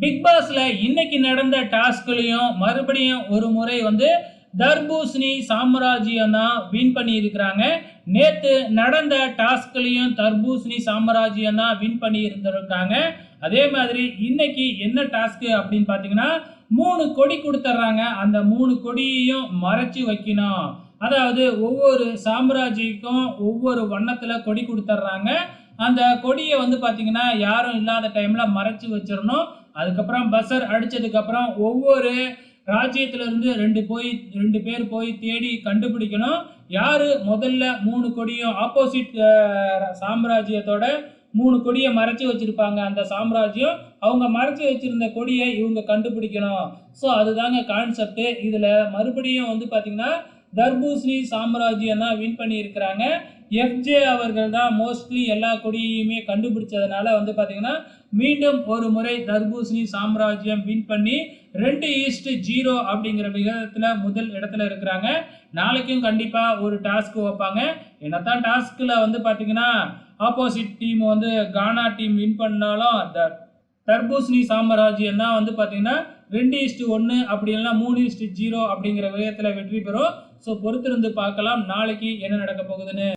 Big பாஸ்ல இன்னைக்கு நடந்த டாஸ்க்லையும் மறுபடியும் ஒரு முறை வந்து தர்பூசணி சாம்ராஜ்யம் தான் வின் பண்ணியிருக்கிறாங்க. நேத்து நடந்த டாஸ்க்லையும் தர்பூசணி சாம்ராஜ்யம் தான் வின் பண்ணி இருந்திருக்காங்க அதே மாதிரி இன்னைக்கு என்ன டாஸ்க் அப்படின்னு பார்த்தீங்கன்னா மூணு கொடி கொடுத்துட்றாங்க அந்த மூணு கொடியையும் மறைச்சு வைக்கணும். அதாவது ஒவ்வொரு சாம்ராஜ்யக்கும் ஒவ்வொரு வண்ணத்தில் கொடி கொடுத்துட்றாங்க அந்த கொடியை வந்து பார்த்தீங்கன்னா யாரும் இல்லாத டைமில் மறைச்சு வச்சிடணும். அதுக்கப்புறம் பஸ்ஸர் அடித்ததுக்கப்புறம் ஒவ்வொரு ராஜ்யத்திலிருந்து ரெண்டு போய் ரெண்டு பேர் போய் தேடி கண்டுபிடிக்கணும். யார் முதல்ல மூணு கொடியும் ஆப்போசிட் சாம்ராஜ்யத்தோட மூணு கொடியை மறைச்சி வச்சுருப்பாங்க அந்த சாம்ராஜ்யம். அவங்க மறைச்சி வச்சிருந்த கொடியை இவங்க கண்டுபிடிக்கணும். ஸோ அதுதாங்க கான்செப்ட் இதில் மறுபடியும் வந்து பார்த்திங்கன்னா தர்பூசணி சாம்ராஜ்யம் தான் வின் பண்ணியிருக்கிறாங்க. எஃப்ஜே அவர்கள் தான் மோஸ்ட்லி எல்லா கொடியுமே கண்டுபிடிச்சதுனால வந்து பார்த்தீங்கன்னா மீண்டும் ஒரு முறை தர்பூசணி சாம்ராஜ்யம் வின் பண்ணி ரெண்டு ஈஸ்ட் ஜீரோ அப்படிங்கிற விகிதத்தில் முதல் இடத்துல இருக்கிறாங்க. நாளைக்கும் கண்டிப்பாக ஒரு டாஸ்க் வைப்பாங்க. என்னத்தான் டாஸ்கில் வந்து பார்த்தீங்கன்னா ஆப்போசிட் டீம் வந்து கானா டீம் வின் பண்ணாலும் த தர்பூசணி சாம்ராஜ்யம் தான் வந்து பார்த்தீங்கன்னா ரெண்டு இஸ்ட்டு ஒன்று அப்படி இல்லைன்னா மூணு இஸ்ட்டு ஜீரோ அப்படிங்கிற விதத்தில் வெற்றி பெறும். ஸோ பொறுத்திருந்து பார்க்கலாம் நாளைக்கு என்ன நடக்க போகுதுன்னு.